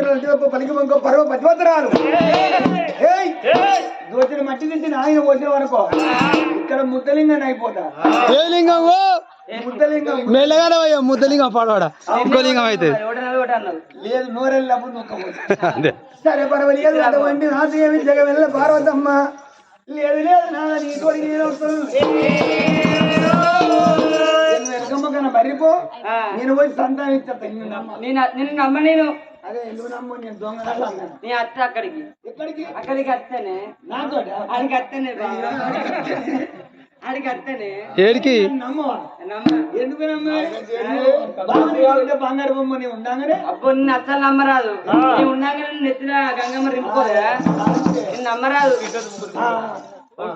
పలికి దోచిన మట్టి నుంచి ఆయన పోసిన వరకు ఇక్కడ ముద్దలింగం అయిపోతా. ఏ లింగం ముద్దలింగం. మెల్లగానే ముద్దలింగం పాడవాడ ఇంకో లింగం అయితే. లేదు నోరెళ్ళప్పుడు నొక్కపోతా సరే పర్వాలేదు అటువంటి నాశయమి జగమెల్ల పార్వతమ్మ. లేదు లేదు నా నీ తోడి నేను వస్తాను. నేను వెనకమ్మ కన్నా బరిపో నేను పోయి సంతానం ఇచ్చా నిన్ను నమ్మ. నిన్ను నమ్మ నేను. అదే ఎందుకు నమ్ము? నేను దొంగ అన్నాను నీ అత్త అక్కడికి. ఎక్కడికి? అక్కడికి వస్తేనే. నాతో ఆడికి ఏడికి? నమ్మవా? నమ్మ ఎందుకు నమ్మ బంగారు బొమ్మ నీ ఉండాగానే? అబ్బో నిన్ను అస్సలు నమ్మరాదు. నీ ఉన్నాక నెత్తిన గంగమ్మ రింపుకోదా నిన్ను నమ్మరాదు.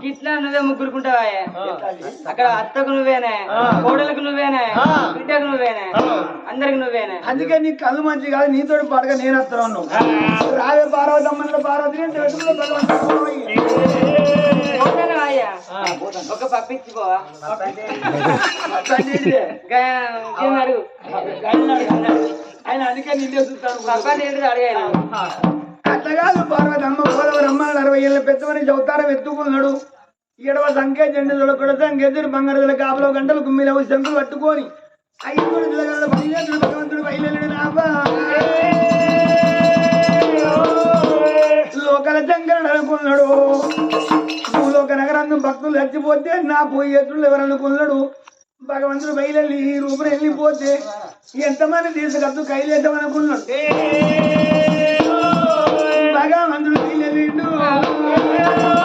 ఇట్లా నువ్వే ముగ్గురుకుంటావా అక్కడ అత్తకు నువ్వేనే కోడలకు నువ్వేనే బిడ్డకు నువ్వేనే అందరికి నువ్వేనే. అందుకే నీ కళ్ళు మంచి కాదు నీతో పడక నేను వస్తున్నాను రావే పార్వతమ్మలో పార్వతి ఒక పప్పించిపోవా. ఆయన అందుకే నిన్నే చూస్తాను. పప్పాటి ఏంటిది అడిగాను. అట్లా కాదు పార్వతి అమ్మ పోలవరు అమ్మ అరవై ఏళ్ళ పెద్దమని చౌతారం ఎత్తుకున్నాడు. ఎడవ సంఖ్య జెండు చూడకూడదు సంఖ్య బంగారు కాపలో గంటలు గుమ్మిలో శంకులు పట్టుకొని ఐదు దిలగల బయలుదేరుడు భగవంతుడు బయలుదేరుడు. రాబా లోకల శంకరుడు అనుకున్నాడు భూలోక నగరందు భక్తులు చచ్చిపోతే నా పోయేతులు ఎవరు అనుకున్నాడు భగవంతుడు బయలుదేరి ఈ రూపం వెళ్ళిపోతే ఎంతమంది తీసుకొద్దు కైలేద్దాం అనుకున్నాడు భగవంతుడు బయలుదేరిండు పల్లె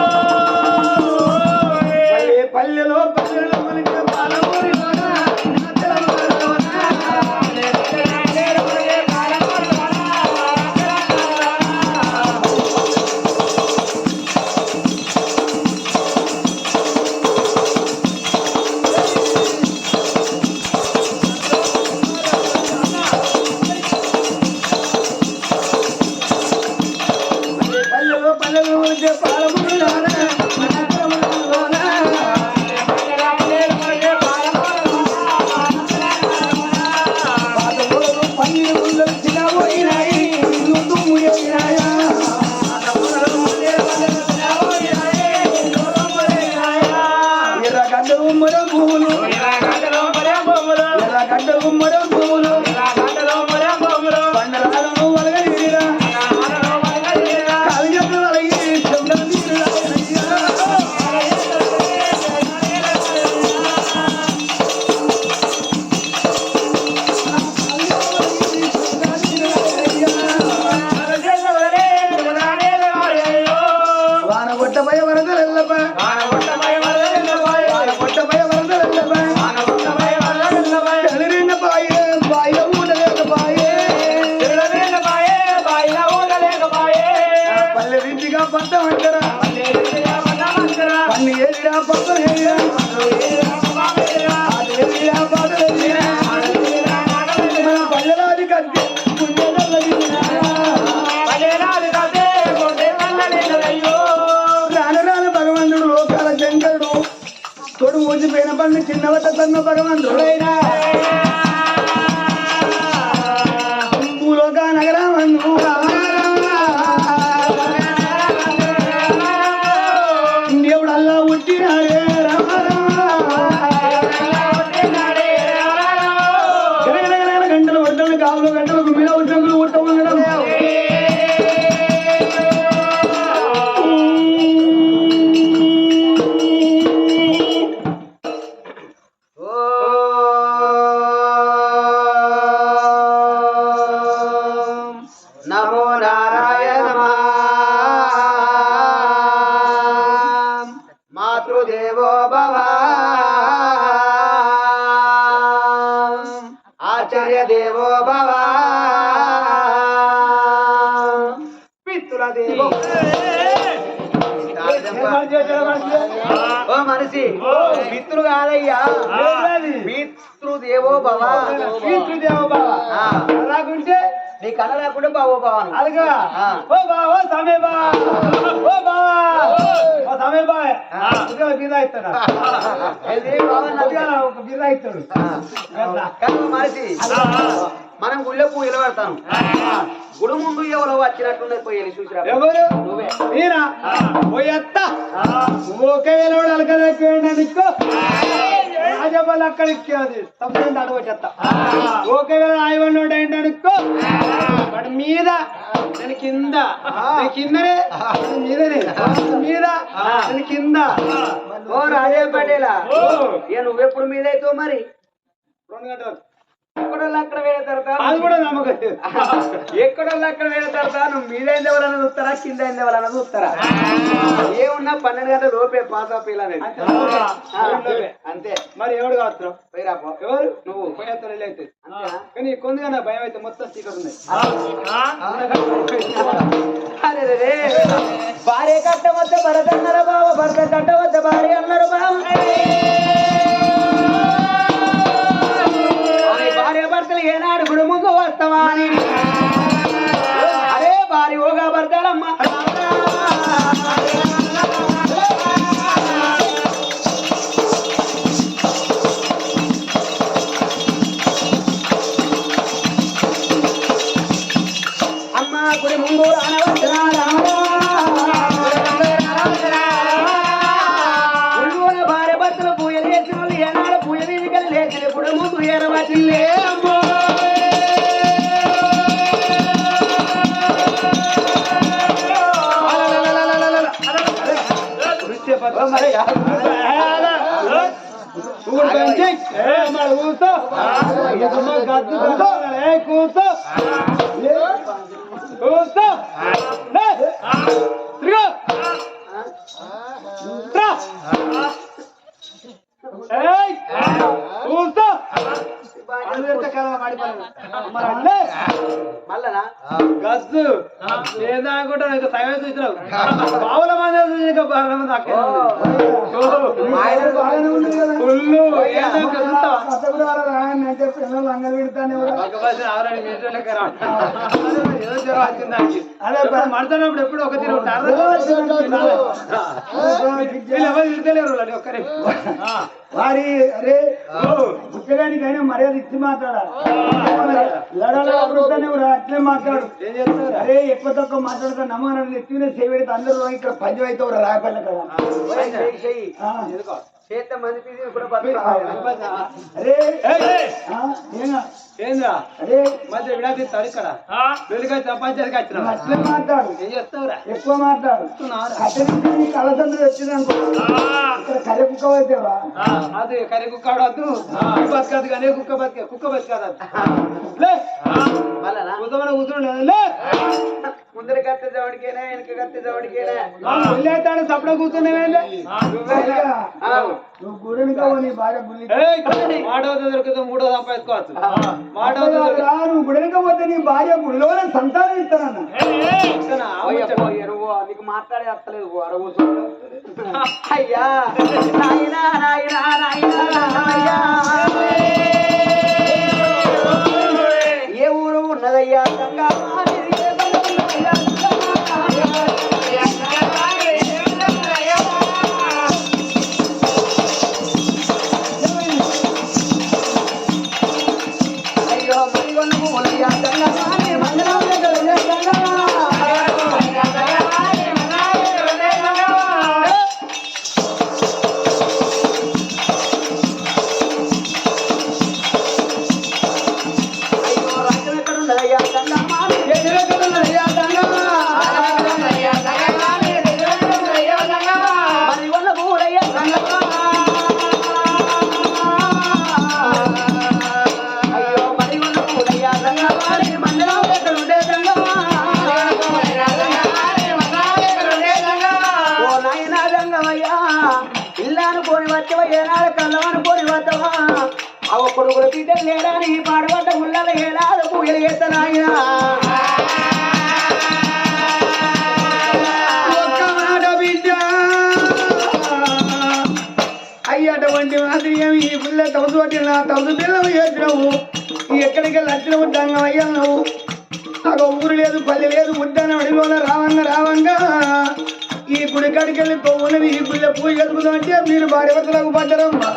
చిన్నవత పన్ను తన్న భగవంతుడైనా. పిత్రులు కాదయ్యా. పితృదేవో భవ ఆ. అలాగుంటే నీ కళ లేకుండా బావో బావను అలాగా. ఓ బా ఓ సమయ బా ఓ బా ఓ. సమయ బా ఉదయం బీదా ఇస్తాడా. ఒక బీదా ఇస్తాడు. మనిషి మనం గుళ్ళో పూజలు పడతాం గుడి ముందు ఎవరో వచ్చినట్టున్నది పోయి వెళ్ళి చూసిరా. ఎవరు? నువ్వే. మీరా పోయత్త. ఒకవేళ అలకదెక్కో రాజబల్ అక్కడికి అది తప్పకుండా అడగొచ్చేస్తా ఒకవేళ ఆయవన్నోడు ఏంటనుకో వాడి మీద. నేను కింద. నేను కిందనే నేను మీదనే. మీద. నేను కింద. ఓ రాజే పటేలా. నువ్వెప్పుడు మీదైతావు మరి? రెండు గంటలు. ఎక్కడ అక్కడ వేరే తరతా? అది కూడా నమ్మకం ఎక్కడ అక్కడ వేరే తరతా? నువ్వు మీదైంది ఎవరన్నా చూస్తారా? కింద అయింది ఎవరన్నా చూస్తారా? ఏమున్నా పన్నెండు గంటల లోపే పాస్ అప్పేయాలని అంతే మరి ఎవడు కావచ్చు పోయిరా పో. ఎవరు? నువ్వు. పోయేస్తారు అయితే. అంతేనా? కానీ కొందిగా నా భయం అయితే మొత్తం స్టిక్కర్ ఉన్నాయి అరే రే. భార్య కట్టవద్ద భరత అన్నారు బావ? భర్త కట్టవద్ద భార్య అన్నారు బావ? అమ్మో. కూర్చో. కూర్చో. కూర్చో. గస్సు ఏదో అనుకుంటా నాకు సగం చూసినావు బావుల మంది దానికి. ఎప్పుడు ఒక తీరు ఉంటారు. ఒక్కరే. వారి అరే పుస్తకానికి అయినా మర్యాద ఇచ్చి మాట్లాడాలి. లడాలి అట్లే మాట్లాడు. అరే ఎక్కువ తక్కువ మాట్లాడుతా నమ్మని ఎత్తుకునే సేవడితే అందరూ ఇక్కడ పంచం అవుతావు రాయపల్లి కదా. ఏయ్! ఆ, ఏనా? ఏంద్రా? అరే. మధ్య విడాతీస్తాడు ఇక్కడ వెలుగా పంచాయతీకి వచ్చిన అట్లే మాట్లాడు. ఏం చేస్తావురా? ఎక్కువ మాట్లాడు. కట్టెలు కలసంద్ర వచ్చిందనుకో ఇక్కడ కర్రె కుక్క అవుతావా అది కర్రీ కుక్క ఆడవద్దు బతకదు కానీ కుక్క బతిక కుక్క బతకదు కూర్చోమని కూర్చుండే లే. ముందర కత్తి చవడికేనా వెనక కత్తి చవడికేనా వెళ్ళేస్తాడు సపడ కూర్చున్నావేంలే నువ్వు గుడిని కావు నీ భార్య గుడి ఏయ్, మాట వద్ద దొరికితే మూడో సంపాదించుకోవచ్చు. మాట వద్ద దొరికితే నువ్వు గుడిని పోతే నీ భార్య గుడిలోనే సంతానం ఇస్తానన్న. పోయే, నువ్వు నీకు మాట్లాడే అత్తలేదు పో, అర కూర్చో. అయ్యా. నాయనా నాయనా నాయనా అయ్యా ఏ ఊరు ఉన్నదయ్యా ఏనాడు కళ్ళమని పోని వద్దవా అవ కొడుకుల బిడ్డలు లేడని పాడుబడ్డ ఉల్లల ఏనాడు పూయలు చేత అటువంటి మాదిరి ఏమి ఈ పిల్ల తవసు పట్టిన తవసు పిల్లలు చేసినావు? ఎక్కడికి వెళ్ళి వచ్చినావు దంగం అయ్యా నువ్వు? నాకు ఊరు లేదు పల్లె లేదు ఉద్దాన అడిలోన రావంగా రావంగా ఈ గుడి కాడికి వెళ్ళి ఉన్నది ఈ గుళ్ళ పూజ కలుపుదామంటే మీరు భార్యవతలకు భర్తలకు పడ్డరమ్మా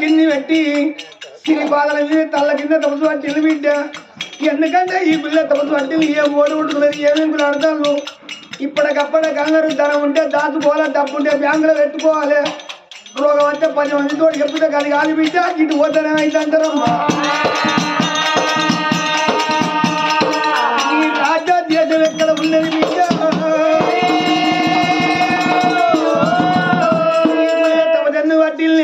కింది పెట్టి సిరి బాధల మీద తల్ల కింద తమసు పట్టిల్లు బిడ్డ. ఎందుకంటే ఈ గుళ్ళ తమసు పట్టిల్లు ఏ ఓడి ఉంటున్నది ఏమేమి ఆడతాను ఇప్పటికప్పుడే కంగారు ధనం ఉంటే దాచుకోవాలి డబ్బు ఉంటే బ్యాంకులో పెట్టుకోవాలి. రోగం వచ్చే పది మందితో చెప్తే అది కాదు బిడ్డ ఇటు పోతేనే అయితే అంటారమ్మా ఉన్నది బిడ్డ. తమ జన్ను వడ్డీలు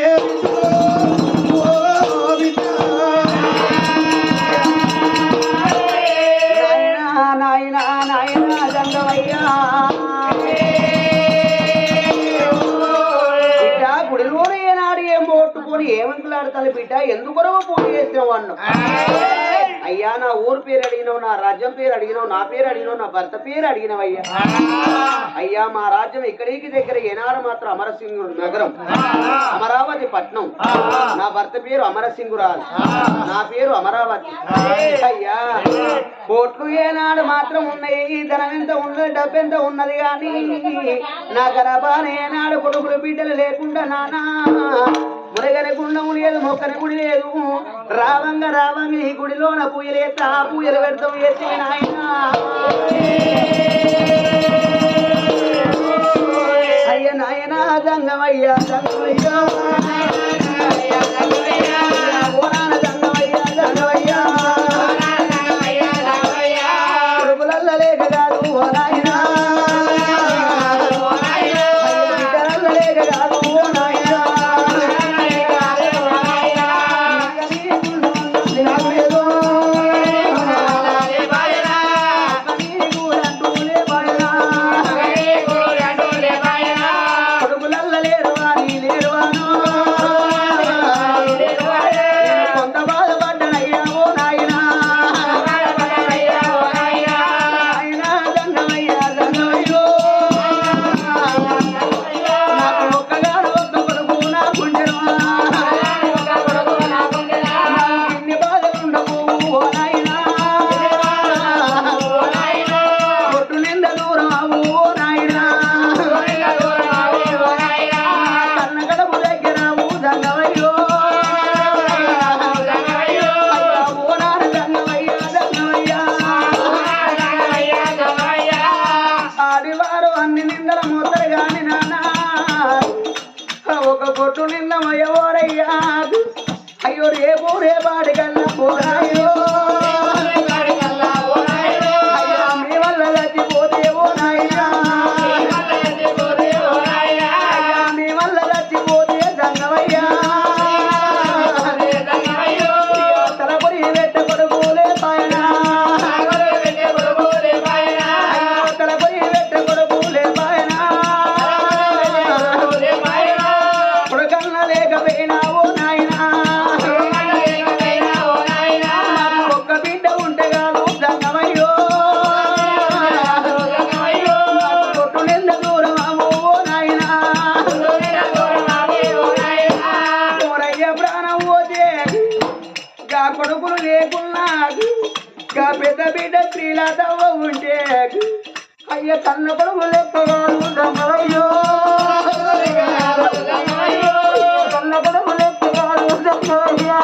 గుడిలోనే ఏనాడు ఏం పోట్టుకొని ఏమంకులాడతాను బిడ్డ? ఎందుకొరవ పూజ చేసిన వాడిను అయ్యా నా ఊరు పేరు అడిగినావు నా రాజ్యం పేరు అడిగినావు నా పేరు అడిగినావు నా భర్త పేరు అడిగినావు అయ్యా మా రాజ్యం ఇక్కడికి దగ్గర ఏనాడు మాత్రం అమరసింగు నగరం. అమరావతి పట్నం. నా భర్త పేరు అమరసింగురాలు నా పేరు అమరావతి. అయ్యా కోట్లు ఏనాడు మాత్రం ఉన్నాయి. ధనం ఎంత ఉన్నది డబ్బెంత ఉన్నది కానీ నా గర్భాన ఏనాడు కొడుకులు బిడ్డలు లేకుండా నానా మురగని గుండము లేదు మొక్కని గుడి లేదు. రావంగ రావంగ ఈ గుడిలోన పూయలేస్తా ఆ పూయలు పెడతాం ఎత్తి నాయనా. అయ్య నాయనా దంగమయ్యా దంగమయ్యా రేపు రేపాడి తవ్వ ఉంటే అయ్య కన్న కొడుకు లెక్కగాను దమ్మయ్యో కన్న కొడుకు లెక్కగాను దమ్మయ్యా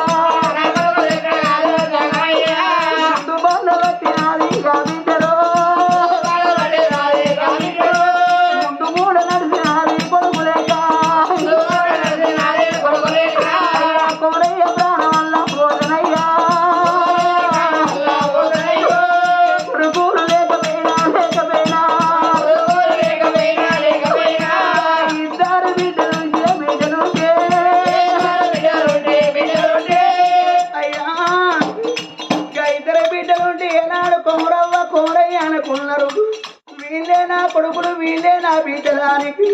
బిడ్డలానికి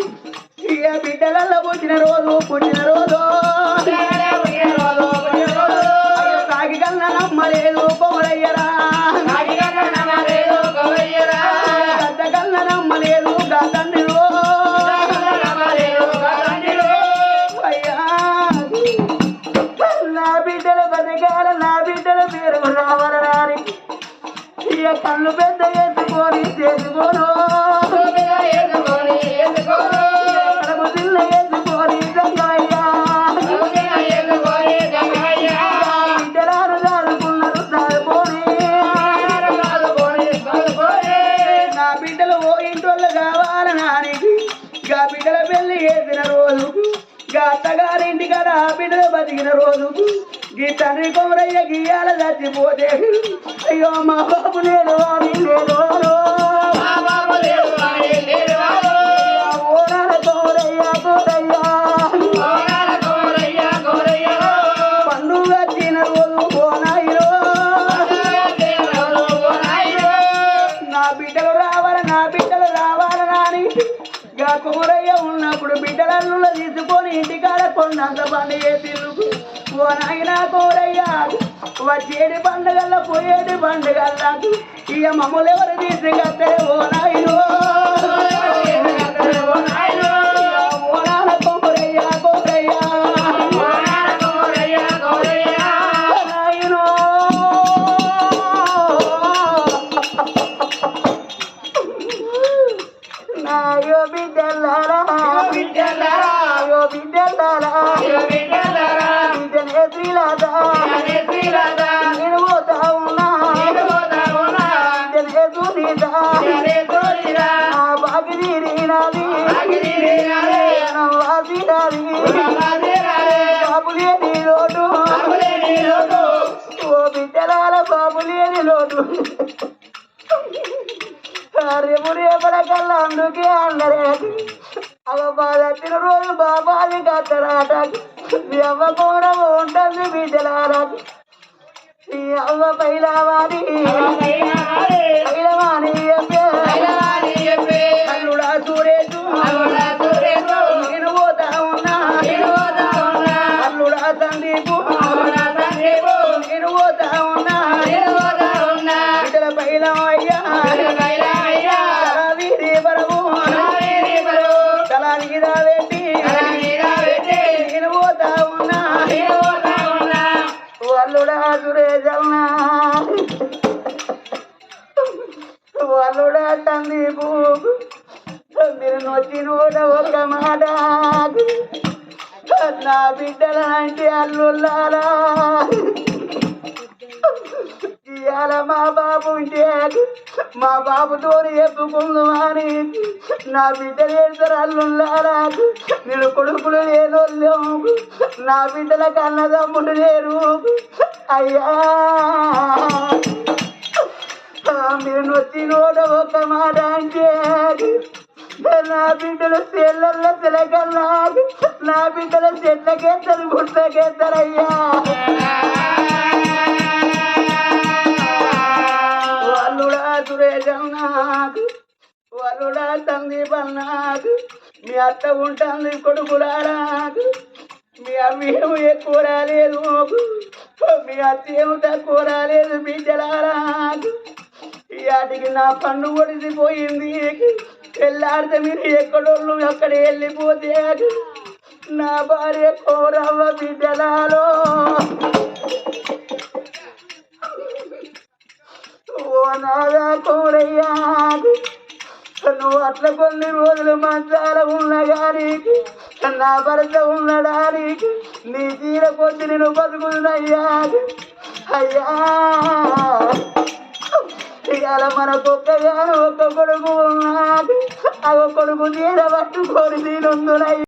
ఇక బిడ్డలల్ల పుట్టిన రోజు పుట్టిన రోజు. తాగి కన్నా నమ్మలేదు కొమరయ్యరా గద్ద కన్నా నమ్మలేదు కళ్ళు పెద్ద వేసుకొని చేసుకోను. రోజు గీ తండ్రి కొమరయ్య గీయాల చచ్చిపోతే అయ్యో మా బాబు నేను రావాల నా ఉన్నప్పుడు బిడ్డలల్లు తీసుకొని ఇంటికాడ కొండంత పని చేసి ఓ నాయనా కోరయ్య వచ్చేటి పండుగల్లో పోయేది పండుగల్లా ఇక మమ్మల్ని ఎవరు తీసుకెళ్తే ఓ నాయనో లేని లోటు రేపు రేపటికల్లా అందుకే అందరే. అవ బాధ రోజు బాబాది కట్టరాట. మీ అవ్వ కూడా ఉంటుంది బిడ్డలారా ఈ అవ్వ పైలవాణి. పైలవాణి. సురేషు వాళ్ళుడా సందీపు. మీరు నొచ్చిన కూడా ఒక మాట. నా బిడ్డల అంటే అల్లుల్లారా ఇవాళ మా బాబు ఉంటే మా బాబుతో చెప్పుకుందు అని నా బిడ్డలు ఏడుతారు అల్లుల్లారా నేను కొడుకులు లేను నా బిడ్డల కన్నదమ్ముడు లేరు. అయ్యా. మీరు నొచ్చి నోట ఒక మాట అంటే నా బిడ్డలు చెల్లెళ్ళ తెలకల్లా నా బిడ్డల చెట్లకెత్తరు గుట్లకెత్తరయ్యా వాళ్ళుడా సురేశం నాకు వాళ్ళుడా సందీపం నాకు మీ అత్త ఉంటుంది కొడుకులా మీ అమ్మ ఏమో ఎక్కువ రాలేదు మీ అత్త ఏమో తక్కువ రాలేదు బిడ్డలారా వాటికి నా పండు ఒడిసిపోయింది. వెళ్ళాడితే మీరు ఎక్కడోళ్ళు అక్కడ వెళ్ళిపోతే నా భార్య కోరవ్వ బిడ్డలాలో. నాదా కోరయ్యా నువ్వు అట్ల కొన్ని రోజులు మంచాల ఉన్నగానికి నా భర్త ఉన్నడానికి నీ తీర కొద్ది నేను బతుకున్నయ్యా అయ్యా! ఇవాళ మనకొక్కగాను ఒక్క కొడుకు ఉన్నాడు. ఆ కొడుకు తీర పట్టుకొని తీరుందునయ్యా